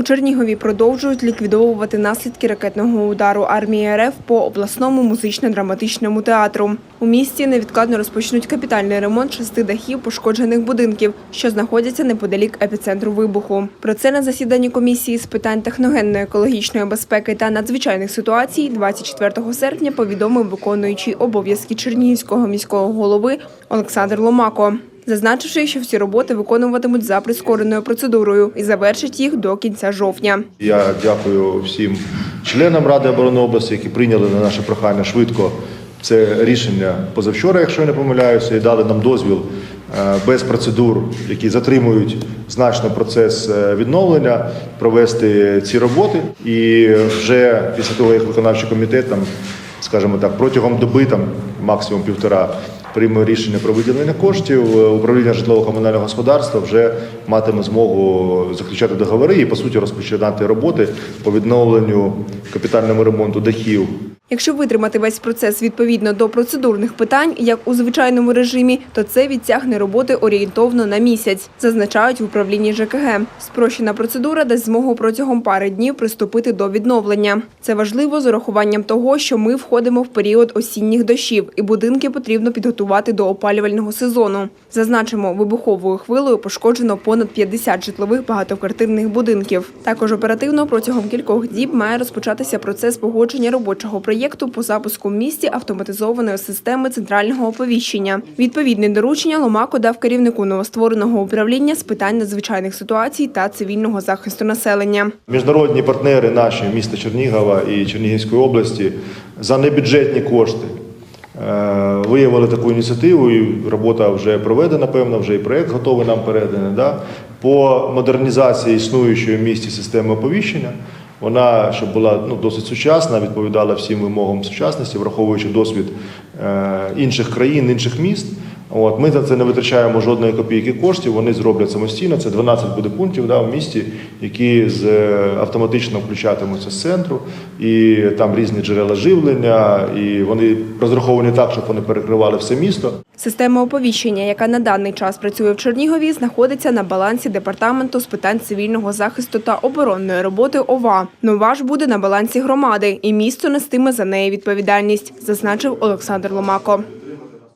У Чернігові продовжують ліквідовувати наслідки ракетного удару армії РФ по обласному музично-драматичному театру. У місті невідкладно розпочнуть капітальний ремонт шести дахів пошкоджених будинків, що знаходяться неподалік епіцентру вибуху. Про це на засіданні комісії з питань техногенної екологічної безпеки та надзвичайних ситуацій 24 серпня повідомив виконуючий обов'язки Чернігівського міського голови Олександр Ломако. Зазначивши, що всі роботи виконуватимуть за прискореною процедурою і завершать їх до кінця жовтня. Я дякую всім членам Ради оборони області, які прийняли на наше прохання швидко це рішення позавчора, якщо я не помиляюся, і дали нам дозвіл е, без процедур, які затримують значно процес е, відновлення, провести ці роботи. І вже після того, як виконавчий комітет там, скажімо так, протягом доби, там максимум півтора. Прийме рішення про виділення коштів, е, управління житлово-комунального господарства вже матиме змогу заключати договори і по суті розпочинати роботи по відновленню капітальному ремонту дахів Якщо витримати весь процес відповідно до процедурних питань, як у звичайному режимі, то це відтягне роботи орієнтовно на місяць, зазначають в управлінні ЖКГ. Спрощена процедура дасть змогу протягом пари днів приступити до відновлення. Це важливо з урахуванням того, що ми входимо в період осінніх дощів, і будинки потрібно підготувати до опалювального сезону. Зазначимо, вибуховою хвилею пошкоджено понад 50 житлових багатоквартирних будинків. Також оперативно протягом кількох діб має розпочатися процес погодження робочого проєкту по запуску в місті автоматизованої системи центрального оповіщення. Відповідне доручення Ломако дав керівнику новоствореного управління з питань надзвичайних ситуацій та цивільного захисту населення. Міжнародні партнери наші міста Чернігова і Чернігівської області за небюджетні кошти е, виявили таку ініціативу, і робота вже проведена, певно, вже і проєкт готовий нам переданий. Да? По модернізації існуючої в місті системи оповіщення. Вона щоб була ну, досить сучасна, відповідала всім вимогам сучасності, враховуючи досвід е, інших країн, інших міст. От ми за це не витрачаємо жодної копійки коштів. Вони зроблять самостійно. Це 12 буде пунктів да, в місті, які з е, автоматично включатимуться з центру, і там різні джерела живлення, і вони розраховані так, щоб вони перекривали все місто. Система оповіщення, яка на даний час працює в Чернігові, знаходиться на балансі департаменту з питань цивільного захисту та оборонної роботи ОВА. Нова ж буде на балансі громади, і місто нестиме за неї відповідальність, зазначив Олександр Ломако.